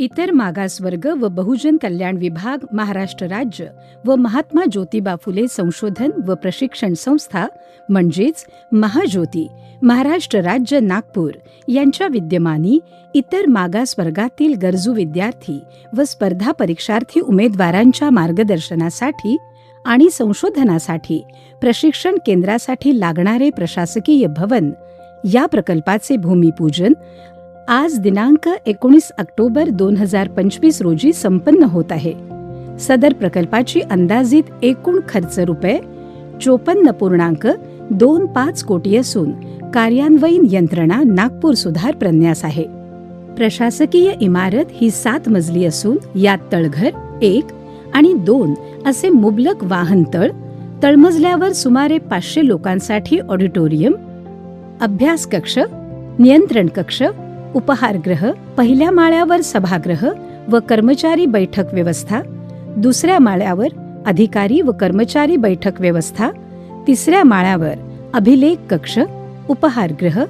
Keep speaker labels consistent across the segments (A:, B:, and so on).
A: इतर मागासवर्ग व बहुजन कल्याण विभाग महाराष्ट्र राज्य व महात्मा ज्योतिबा फुले संशोधन व प्रशिक्षण संस्था म्हणजेच महाज्योती महाराष्ट्र राज्य नागपूर यांच्या विद्यमानी इतर मागासवर्गातील गरजू विद्यार्थी व स्पर्धा परीक्षार्थी उमेदवारांच्या मार्गदर्शनासाठी आणि संशोधनासाठी प्रशिक्षण केंद्रासाठी लागणारे प्रशासकीय भवन या प्रकल्पाचे भूमिपूजन आज दिनांक एकोणीस ऑक्टोबर दोन हजार पंचवीस रोजी संपन्न होत आहे. सदर प्रकल्पाची अंदाजित एकूण खर्च रुपये चोपन्न पूर्णांक दोन पाच कोटी असून कार्यान्वयीन यंत्रणा नागपूर सुधार प्रन्यास आहे. प्रशासकीय इमारत ही सात मजली असून यात तळघर एक आणि दोन असे मुबलक वाहन तळ तळमजल्यावर सुमारे पाचशे लोकांसाठी ऑडिटोरियम अभ्यास कक्ष नियंत्रण कक्ष उपहारगृह पहिल्या माळ्यावर सभागृह व कर्मचारी बैठक व्यवस्था दुसऱ्या माळ्यावर अधिकारी व कर्मचारी बैठक व्यवस्था तिसऱ्या माळ्यावर अभिलेख कक्ष उपहारगृह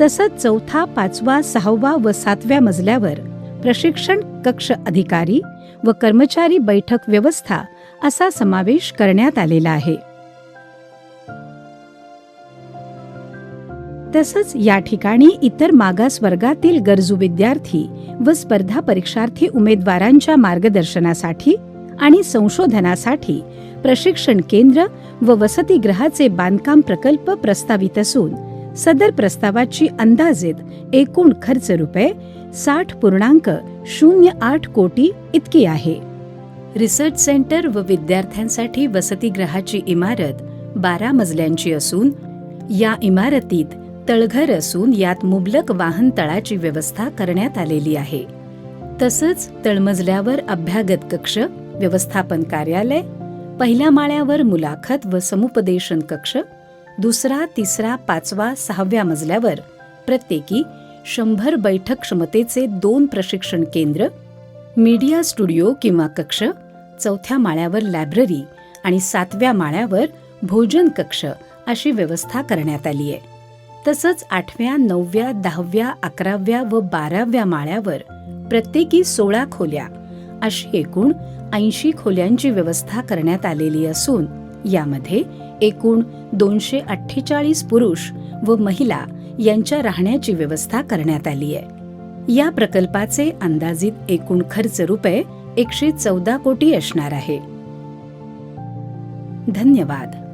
A: तसंच चौथा पाचवा सहावा व सातव्या मजल्यावर प्रशिक्षण कक्ष अधिकारी व कर्मचारी बैठक व्यवस्था असा समावेश करण्यात आलेला आहे. तसंच या ठिकाणी इतर मागास वर्गातील गरजू विद्यार्थी व स्पर्धा परीक्षार्थी उमेदवारांच्या मार्गदर्शनासाठी आणि संशोधनासाठी प्रशिक्षण केंद्र व वसतिगृहाचे बांधकाम प्रकल्प प्रस्तावित असून सदर प्रस्तावाची अंदाजित एकूण खर्च रुपये साठ पूर्णांक शून्य आठ कोटी इतकी आहे. रिसर्च सेंटर व विद्यार्थ्यांसाठी वसतिगृहाची इमारत बारा मजल्यांची असून या इमारतीत तळघर असून यात मुबलक वाहन तळाची व्यवस्था करण्यात आलेली आहे. तसंच तळमजल्यावर अभ्यागत कक्ष व्यवस्थापन कार्यालय पहिल्या माळ्यावर मुलाखत व समुपदेशन कक्ष दुसरा तिसरा पाचवा सहाव्या मजल्यावर प्रत्येकी शंभर बैठक क्षमतेचे दोन प्रशिक्षण केंद्र मीडिया स्टुडिओ किंवा कक्ष चौथ्या माळ्यावर लायब्ररी आणि सातव्या माळ्यावर भोजन कक्ष अशी व्यवस्था करण्यात आली आहे. तसंच आठव्या नवव्या दहाव्या अकराव्या व बाराव्या माळ्यावर प्रत्येकी सोळा खोल्या अशी एकूण ऐंशी खोल्यांची व्यवस्था करण्यात आलेली असून यामध्ये एकूण दोनशे अठ्ठेचाळीस पुरुष व महिला यांच्या राहण्याची व्यवस्था करण्यात आली आहे. या प्रकल्पाचे अंदाजित एकूण खर्च रुपये एकशे चौदा कोटी असणार आहे. धन्यवाद.